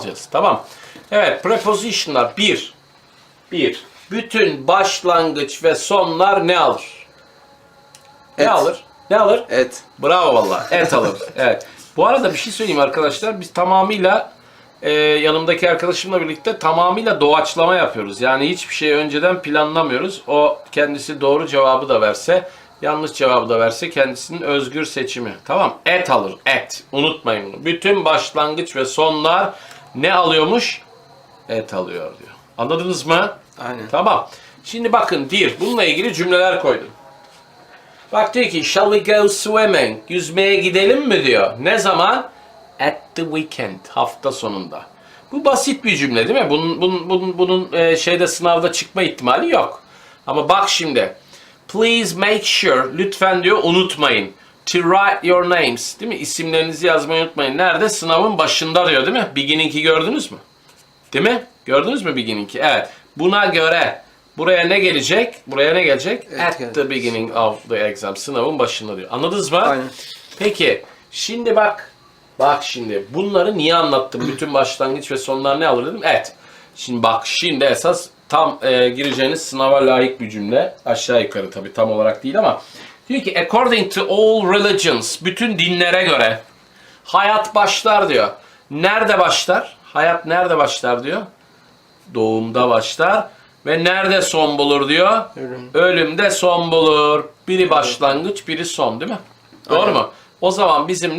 alacağız. Tamam. Evet prepositionlar bir. Bir. Bütün başlangıç ve sonlar ne alır? Ne Et. alır? Ne alır? Et. Bravo valla. Et alır. evet. Bu arada bir şey söyleyeyim arkadaşlar. Biz tamamıyla e, yanımdaki arkadaşımla birlikte tamamıyla doğaçlama yapıyoruz. Yani hiçbir şeyi önceden planlamıyoruz. O kendisi doğru cevabı da verse, yanlış cevabı da verse kendisinin özgür seçimi. Tamam. Et alır. Et. Unutmayın bunu. Bütün başlangıç ve sonlar ne alıyormuş? Et alıyor diyor. Anladınız mı? Aynen. Tamam. Şimdi bakın dir. Bununla ilgili cümleler koydum. Bak diyor ki shall we go swimming? Yüzmeye gidelim mi diyor. Ne zaman? At the weekend. Hafta sonunda. Bu basit bir cümle değil mi? Bunun, bunun, bunun, bunun e, şeyde sınavda çıkma ihtimali yok. Ama bak şimdi. Please make sure, lütfen diyor unutmayın. To write your names. Değil mi? İsimlerinizi yazmayı unutmayın. Nerede? Sınavın başında diyor değil mi? Beginning'i gördünüz mü? Değil mi? Gördünüz mü beginning'i? Evet. Buna göre buraya ne gelecek? Buraya ne gelecek? Evet, At the beginning of the exam. Sınavın başında diyor. Anladınız mı? Aynen. Peki. Şimdi bak. Bak şimdi. Bunları niye anlattım? Bütün başlangıç ve sonlar ne alır dedim? Evet. Şimdi bak şimdi esas tam e, gireceğiniz sınava layık bir cümle. Aşağı yukarı tabii tam olarak değil ama. Diyor ki according to all religions. Bütün dinlere göre. Hayat başlar diyor. Nerede başlar? Hayat nerede başlar diyor? Doğumda başlar. Ve nerede son bulur diyor? Ölüm. Ölümde son bulur. Biri başlangıç, biri son değil mi? Doğru Aynen. mu? O zaman bizim